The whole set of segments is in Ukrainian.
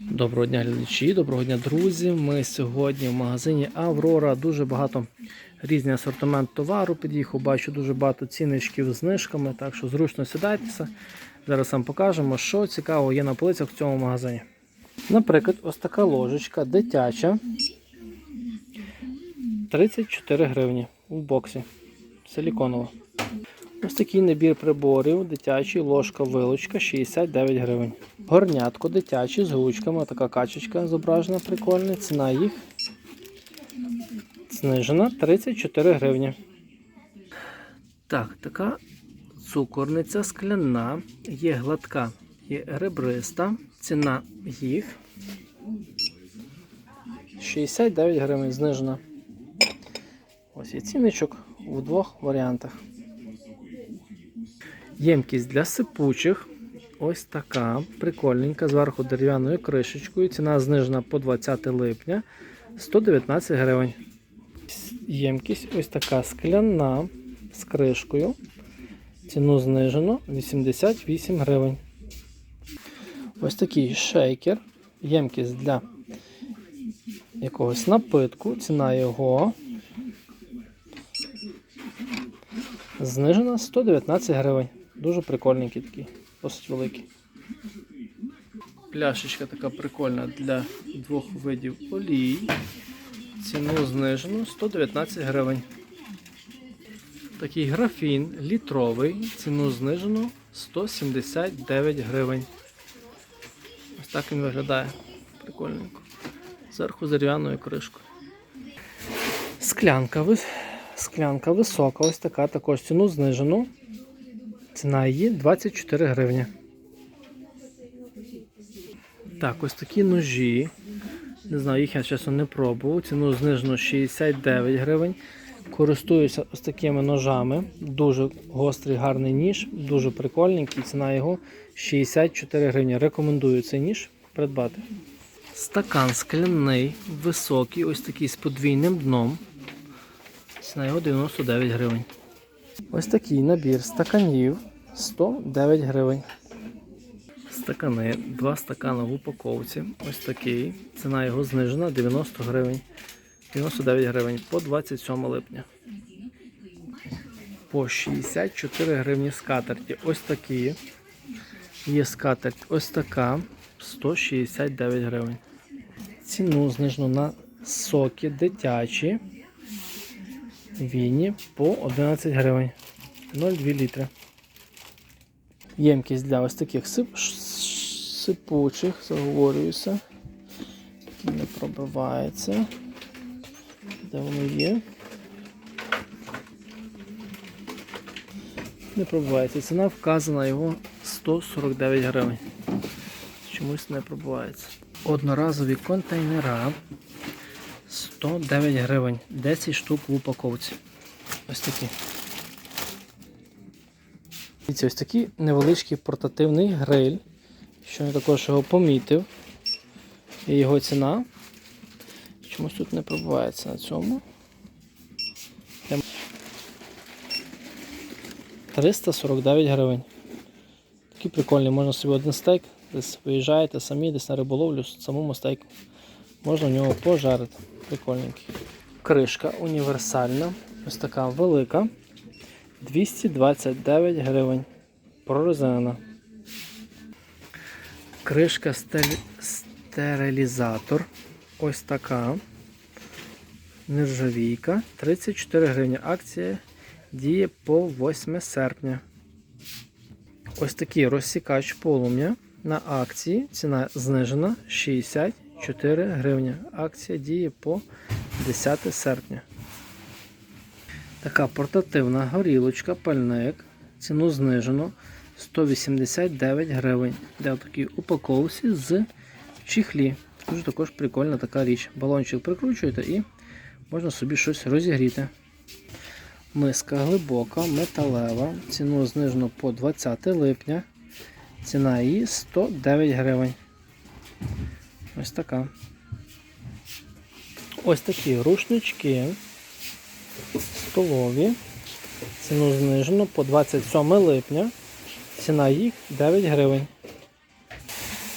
Доброго дня, глядачі, доброго дня, друзі. Ми сьогодні в магазині Аврора. Дуже багато різний асортимент товару під'їхав. Бачу дуже багато цінничків з знижками, так що зручно сідайтеся. Зараз вам покажемо, що цікавого є на полицях в цьому магазині. Наприклад, ось така ложечка дитяча. 34 гривні в боксі. Силіконова. Ось такий набір приборів, дитячий, ложка, вилочка 69 гривень. Горнятко дитяче з гучками, така качечка зображена прикольна. Ціна їх знижена 34 гривні. Так, така цукорниця скляна, є гладка, є ребриста. Ціна їх 69 гривень знижена. Ось є цінничок у двох варіантах. Ємкість для сипучих. Ось така прикольненька, зверху дерев'яною кришечкою. Ціна знижена по 20 липня 119 гривень. Ємкість ось така скляна з кришкою. Ціну знижено 88 гривень. Ось такий шейкер. Ємкість для якогось напитку. Ціна його знижена 119 гривень. Дуже прикольненький такий, досить великий. Пляшечка така прикольна для двох видів олій. Ціну знижено 119 гривень. Такий графін літровий. Ціну знижено 179 гривень. Ось так він виглядає. Прикольненько. Зверху дерев'яною кришкою. Склянка, склянка висока, ось така також ціну знижено. Ціна її 24 гривні. Так, ось такі ножі. Не знаю, їх я чесно не пробував. Ціну знижено 69 гривень. Користуюся ось такими ножами. Дуже гострий, гарний ніж, дуже прикольненький. Ціна його 64 гривні. Рекомендую цей ніж придбати. Стакан скляний, високий, ось такий з подвійним дном. Ціна його 99 гривень. Ось такий набір стаканів 109 гривень. Стакани, два стакани в упаковці. Ось такий. Ціна його знижена 90 гривень. 99 гривень по 27 липня. По 64 гривні скатерті. Ось такі. Є скатерть ось така 169 гривень. Ціну знижено на соки дитячі. Віні по 11 гривень. 0,2 літри. Ємкість для ось таких сип... сипучих, заговорююся. Не пробивається. Де воно є? Не пробивається. Ціна вказана його 149 гривень. Чомусь не пробивається. Одноразові контейнера 109 гривень. 10 штук в упаковці. Ось такі. Дивіться, ось такий невеличкий портативний гриль. Що я також його помітив. І його ціна. Чомусь тут не пробувається на цьому. Ем. 349 гривень. Такий прикольний, можна собі один стейк, десь виїжджаєте самі, десь на риболовлю, самому стейку. Можна в нього пожарити. Прикольненький. Кришка універсальна. Ось така велика. 229 гривень. Прорезинена. Кришка стелі- стерилізатор. Ось така. Нержавійка. 34 гривні. Акція діє по 8 серпня. Ось такий розсікач полум'я на акції. Ціна знижена 64 гривні. Акція діє по 10 серпня. Така портативна горілочка, пальник. Ціну знижено 189 гривень. Де в такій упаковці з чехлі. Дуже також прикольна така річ. Балончик прикручуєте і можна собі щось розігріти. Миска глибока, металева. Ціну знижено по 20 липня. Ціна її 109 гривень. Ось така. Ось такі рушнички столові. Ціну знижено по 27 липня. Ціна їх 9 гривень.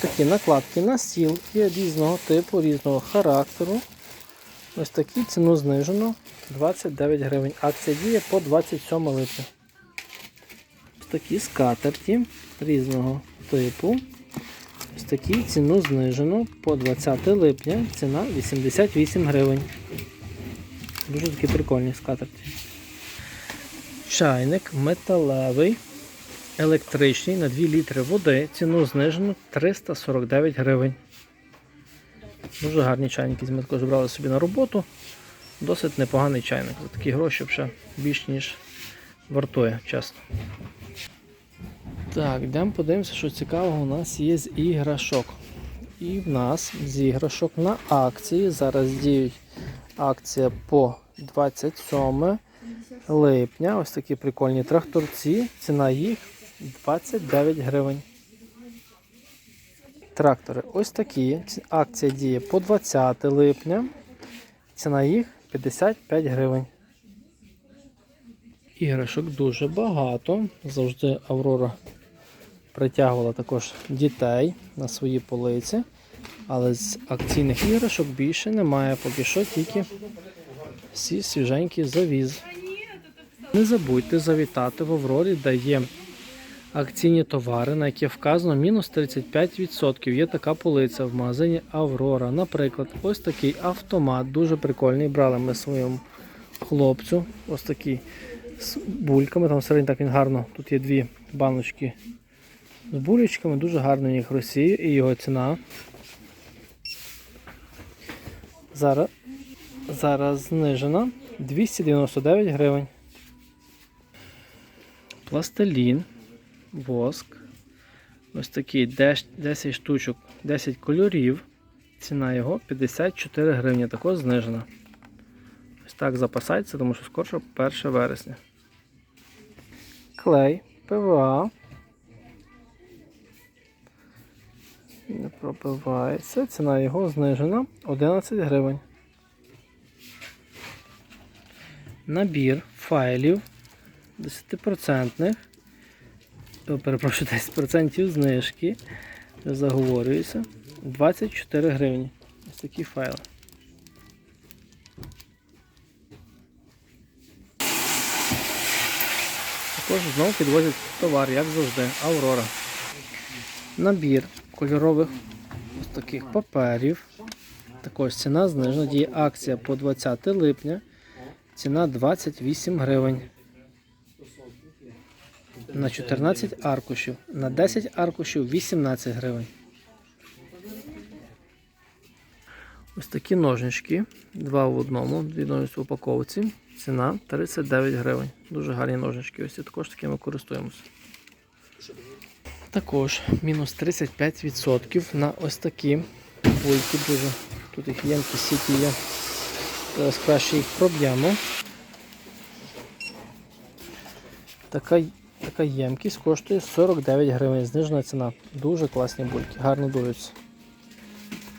такі накладки на стіл є різного типу, різного характеру. Ось такі ціну знижено 29 гривень. Акція діє по 27 липня. Ось такі скатерті різного типу. Такі ціну знижено по 20 липня. Ціна 88 гривень. Дуже такі прикольні скатерті. Чайник металевий, електричний на 2 літри води. Ціну знижено 349 гривень. Дуже гарні чайники. Ми також брали собі на роботу. Досить непоганий чайник. За такі гроші вже більш ніж вартує, чесно. Так, йдемо подивимося, що цікавого у нас є з іграшок. І в нас з іграшок на акції. Зараз діють акція по 27 липня. Ось такі прикольні тракторці. Ціна їх 29 гривень. Трактори ось такі. Акція діє по 20 липня. Ціна їх 55 гривень. Іграшок дуже багато. Завжди Аврора притягувала також дітей на свої полиці. Але з акційних іграшок більше немає, поки що тільки всі свіженькі завіз. Не забудьте завітати в Аврорі, де є акційні товари, на які вказано мінус 35%. Є така полиця в магазині Аврора. Наприклад, ось такий автомат, дуже прикольний. Брали ми своєму хлопцю. Ось такий з бульками. Там всередині так він гарно. Тут є дві баночки з булечками, дуже гарно їх Росії і його ціна. Зараз, зараз знижена 299 гривень. Пластилін, воск. Ось такий 10 10 штучок, 10 кольорів. Ціна його 54 гривні, також знижена. Ось так запасайтеся, тому що скоро 1 вересня. Клей, ПВА. Пробивається. Ціна його знижена 11 гривень. Набір файлів 10%. О, перепрошую, 10% знижки. Я заговорююся. 24 гривні. Ось такі файли. Також знову підвозять товар, як завжди, Аврора. Набір кольорових таких паперів. Також ціна знижена. Діє акція по 20 липня. Ціна 28 гривень. На 14 аркушів. На 10 аркушів 18 гривень. Ось такі ножнички. Два в одному, дві ножниці в упаковці. Ціна 39 гривень. Дуже гарні ножнички. Ось і також такими користуємося. Також мінус 35% на ось такі бульки. Дуже тут їх ємкість сіті є. Зараз краще їх проб'ємо. Така, така ємкість коштує 49 гривень. Знижена ціна. Дуже класні бульки, гарно дуються.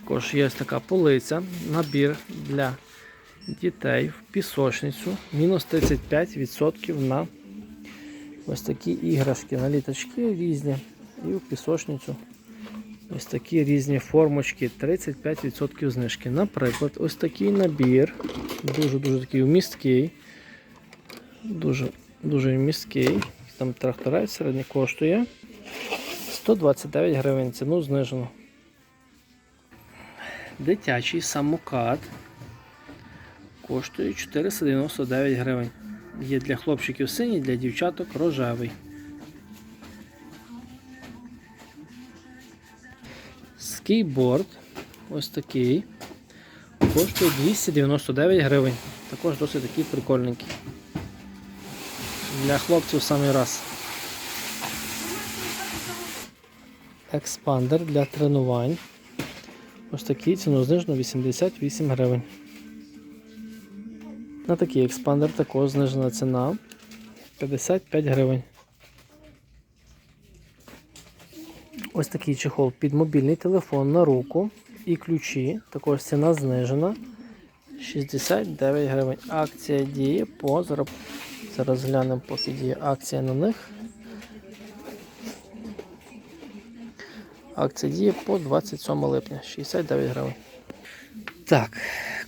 Також є ось така полиця, набір для дітей в пісочницю. Мінус 35% на ось такі іграшки, на літочки різні. І в пісочницю ось такі різні формочки, 35% знижки. Наприклад, ось такий набір, дуже-дуже такий вмісткий, дуже, дуже вмісткий. Там тракторець середній коштує 129 гривень, ціну знижено. Дитячий самокат коштує 499 гривень. Є для хлопчиків синій, для дівчаток рожевий. Скейборд ось такий. Коштує 299 гривень. Також досить такий прикольненький. Для хлопців самий раз. Експандер для тренувань. Ось такий ціну знижено 88 гривень. На такий експандер також знижена ціна 55 гривень. Ось такий чехол під мобільний телефон на руку і ключі. Також ціна знижена 69 гривень. Акція діє по зараз, зараз глянемо, поки діє акція на них. Акція діє по 27 липня, 69 гривень. Так,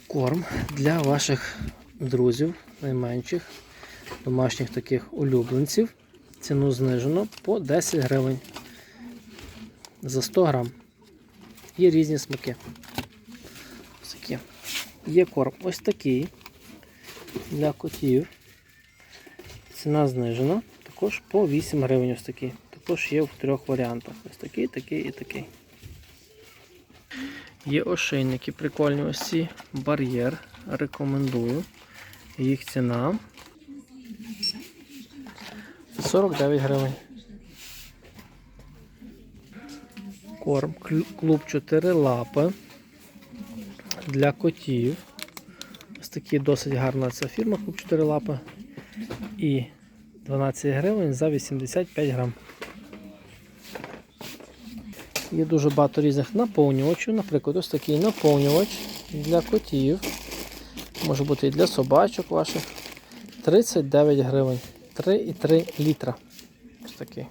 корм для ваших друзів, найменших, домашніх таких улюбленців. Ціну знижено по 10 гривень за 100 грам. Є різні смаки. Ось такі. Є корм ось такий для котів. Ціна знижена. Також по 8 гривень ось такий. Також є в трьох варіантах. Ось такий, такий і такий. Є ошейники прикольні ось ці. Бар'єр. Рекомендую. Їх ціна 49 гривень. Корм. Клуб 4 лапи для котів. Ось такі досить гарна ця фірма Клуб 4 лапи. І 12 гривень за 85 грам. Є дуже багато різних наповнювачів. Наприклад, ось такий наповнювач для котів. Може бути і для собачок ваших. 39 гривень. 3,3 літра. Ось такий.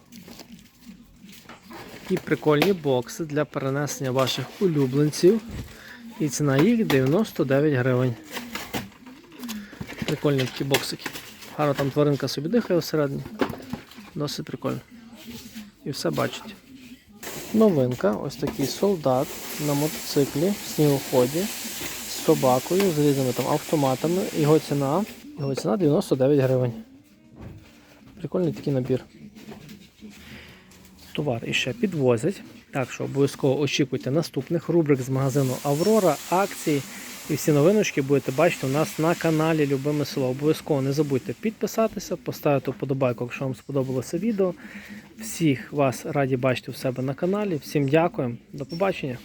І прикольні бокси для перенесення ваших улюбленців. І ціна їх 99 гривень. Прикольні такі боксики. Гарно там тваринка собі дихає всередині. Досить прикольно. І все бачить. Новинка, ось такий солдат на мотоциклі в снігоході з собакою, з різними там автоматами. Його ціна, його ціна 99 гривень. Прикольний такий набір. Товар іще підвозять. Так що обов'язково очікуйте наступних рубрик з магазину Аврора, акції і всі новиночки будете бачити у нас на каналі Любиме село. Обов'язково не забудьте підписатися, поставити вподобайку, якщо вам сподобалося відео. Всіх вас раді бачити у себе на каналі. Всім дякуємо, до побачення.